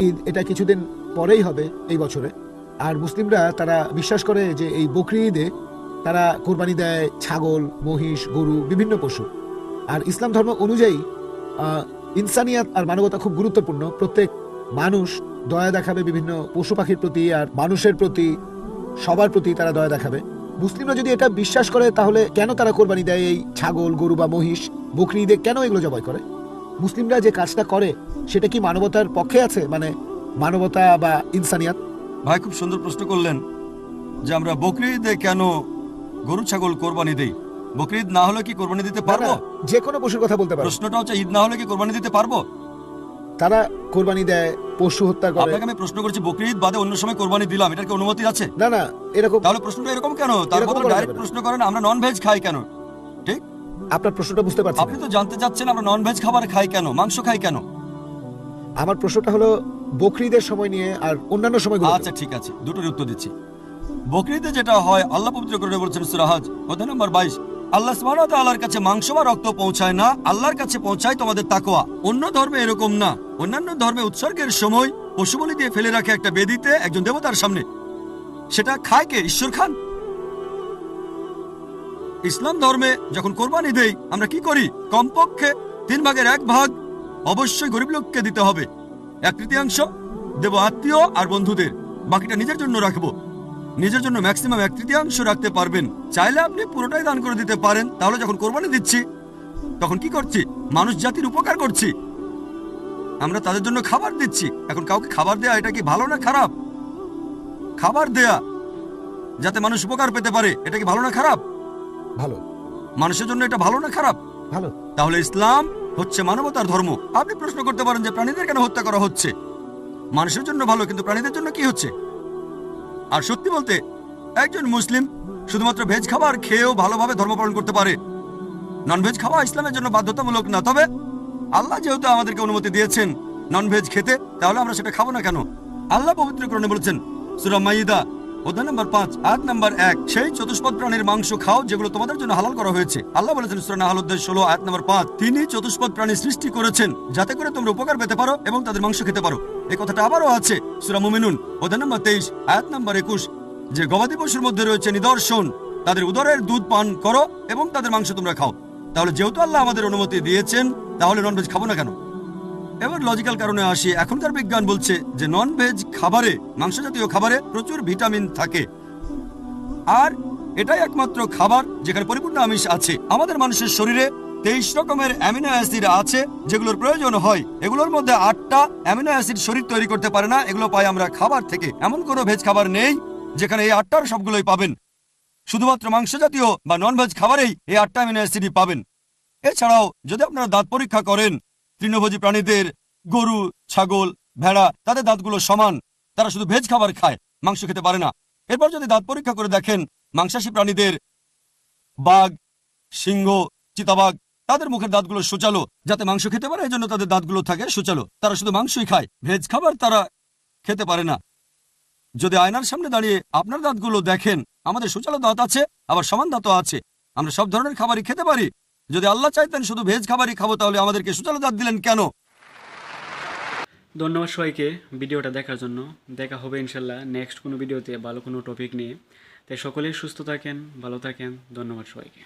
ঈদ এটা কিছুদিন পরেই হবে এই বছরে। আর মুসলিমরা তারা বিশ্বাস করে যে এই বকরি ঈদে তারা কোরবানি দেয় ছাগল, মহিষ, গরু, বিভিন্ন পশু। আর ইসলাম ধর্ম অনুযায়ী ইনসানিয়াত আর মানবতা খুব গুরুত্বপূর্ণ। প্রত্যেক মানুষ দয়া দেখাবে বিভিন্ন পশু পাখির প্রতি আর মানুষের প্রতি, সবার প্রতি তারা দয়া দেখাবে। মুসলিমরা যদি এটা বিশ্বাস করে, তাহলে কেন তারা কোরবানি দেয় এই ছাগল, গরু বা মহিষ? বকরি ঈদে কেন এগুলো জবাই করে? মুসলিমরা যে কাজটা করে সেটা কি মানবতার পক্ষে আছে? মানে মানবতা বা ইনসানিয়াত? ভাই খুব সুন্দর প্রশ্ন করলেন যে আমরা বকরি ঈদে কেন গরু ছাগল কোরবানি দেই? বকরি ঈদ না হলে কি কোরবানি দিতে পারব? যে কোনো পশুর কথা বলতে পারো। প্রশ্নটা হচ্ছে ঈদ না হলে কি কোরবানি দিতে পারব? তারা কোরবানি দেয় পশু হত্যা করে। আপনাকে আমি প্রশ্ন করছি বকরি ঈদ বাদে অন্য সময় কোরবানি দিলাম এটার কি অনুমতি আছে? না না এরকম তাহলে প্রশ্নটা এরকম কেন? তার বদলে ডাইরেক্ট। প্রশ্ন করেন আমরা নন ভেজ খাই কেন? আপনার প্রশ্নটা বুঝতে পারছি আপনি তো জানতে চাচ্ছেন আমরা নন ভেজ খাবার খাই কেন মাংস খাই কেন? আমার প্রশ্নটা হলো বকরিদের সময় নিয়ে আর অন্যান্য সময় আচ্ছা ঠিক আছে দুটোর উত্তর দিচ্ছি। বকরিতে যেটা হয় আল্লাহ পবিত্র করে বলছেন সুরাহাজ অধ্যায় নম্বর বাইশ আল্লাহ সুবহানাহু ওয়া তাআলার কাছে মাংস বা রক্ত পৌঁছায় না আল্লাহর কাছে পৌঁছায় তোমাদের তাকওয়া। অন্য ধর্মে এরকম না। অন্যান্য ধর্মে উৎসর্গের সময় পশু বলি দিয়ে ফেলে রাখে একটা বেদিতে একজন দেবতার সামনে। সেটা খায় কে? ঈশ্বর খান? ইসলাম ধর্মে যখন কোরবানি দেই, আমরা কি করি? কমপক্ষে তিন ভাগের এক ভাগ অবশ্যই গরিব লোককে দিতে হবে। এক তৃতীয়াংশ দেব আত্মীয় আর বন্ধুদের। বাকিটা নিজের জন্য রাখব। নিজের জন্য ম্যাক্সিমাম এক তৃতীয়াংশ রাখতে পারবেন। চাইলে আপনি পুরোটাই দান করে দিতে পারেন। তাহলে যখন কোরবানি দিচ্ছি, তখন কি করছি? মানুষ জাতির উপকার করছি। আমরা তাদের জন্য খাবার দিচ্ছি। এখন কাউকে খাবার দেয়া, এটা কি ভালো না খারাপ? খাবার দেয়া, যাতে মানুষ উপকার পেতে পারে, এটা কি ভালো না খারাপ? ভালো। মানুষের জন্য এটা ভালো না খারাপ? ভালো। তাহলে ইসলাম হচ্ছে মানবতার ধর্ম। আপনি প্রশ্ন করতে পারেন যে প্রাণীদের কেন হত্যা করা হচ্ছে? মানুষের জন্য ভালো কিন্তু প্রাণীদের জন্য কি হচ্ছে? আর সত্যি বলতে একজন মুসলিম শুধুমাত্র ভেজ খাবার খেয়েও ভালোভাবে ধর্ম পালন করতে পারে। নন ভেজ খাওয়া ইসলামের জন্য বাধ্যতামূলক না তবে আল্লাহ যেহেতু আমাদেরকে অনুমতি দিয়েছেন নন ভেজ খেতে তাহলে আমরা সেটা খাব না কেন? আল্লাহ পবিত্রকরণে বলেছেন সুরা মাইদা নম্বর পাঁচ নম্বর এক, সেই চতুষ্পদ প্রাণীর মাংস খাও যেগুলো তোমাদের জন্য হালাল করা হয়েছে। আল্লাহ বলেছেন ষোলো নম্বর পাঁচ, তিনি চতুষ্পদ সৃষ্টি করেছেন, যাতে করে তোমরা উপকার পেতে পারো এবং তাদের মাংস খেতে পারো। কথাটা আবারও আছে নম্বর তেইশ নম্বর একুশ, যে গবাদি পশুর মধ্যে রয়েছে নিদর্শন, তাদের উদরের দুধ পান করো এবং তাদের মাংস তোমরা খাও। তাহলে যেহেতু আল্লাহ আমাদের অনুমতি দিয়েছেন, তাহলে ননভেজ খাব না কেন? এবার লজিক্যাল কারণে আসি। এখনকার বিজ্ঞান বলছে যে নন ভেজ খাবারে মাংস জাতীয় খাবারে প্রচুর ভিটামিন থাকে। আর এটাই একমাত্র খাবার যেখানে পরিপূর্ণ আমিষ আছে। আমাদের মানুষের শরীরে তেইশ রকমের অ্যামিনো অ্যাসিড আছে, যেগুলোর প্রয়োজন হয়। এগুলোর মধ্যে আটটা অ্যামিনো অ্যাসিড শরীর তৈরি করতে পারে না। এগুলো পাই আমরা খাবার থেকে। এমন কোনো ভেজ খাবার নেই যেখানে এই আটটার সবগুলোই পাবেন। শুধুমাত্র মাংস জাতীয় বা নন ভেজ খাবারেই এই আটটা অ্যামিনো অ্যাসিডই পাবেন। এছাড়াও যদি আপনারা দাঁত পরীক্ষা করেন তৃণভোজী প্রাণীদের গরু, ছাগল, ভেড়া, তাদের দাঁতগুলো সমান। তারা শুধু ভেজ খাবার খায়, মাংস খেতে পারে না। এরপর যদি দাঁত পরীক্ষা করে দেখেন, মাংসাশী প্রাণীদের বাঘ, সিংহ, চিতাবাঘ, তাদের মুখের দাঁতগুলো সুচালো, যাতে মাংস খেতে পারে, এজন্য তাদের দাঁতগুলো থাকে সুচালো। তারা শুধু মাংসই খায়, ভেজ খাবার তারা খেতে পারে না। যদি আয়নার সামনে দাঁড়িয়ে আপনার দাঁতগুলো দেখেন, আমাদের সুচালো দাঁত আছে, আবার সমান দাঁতও আছে। আমরা সব ধরনের খাবারই খেতে পারি যদি আল্লাহ চাইতেন শুধু ভেজ খাবারই খাব, তাহলে আমাদেরকে সুচালো দাঁত দিলেন কেন? ধন্যবাদ সবাইকে ভিডিওটা দেখার জন্য। দেখা হবে ইনশাল্লাহ নেক্সট কোনো ভিডিওতে, ভালো কোনো টপিক নিয়ে। তাই সকলেই সুস্থ থাকেন, ভালো থাকেন। ধন্যবাদ সবাইকে।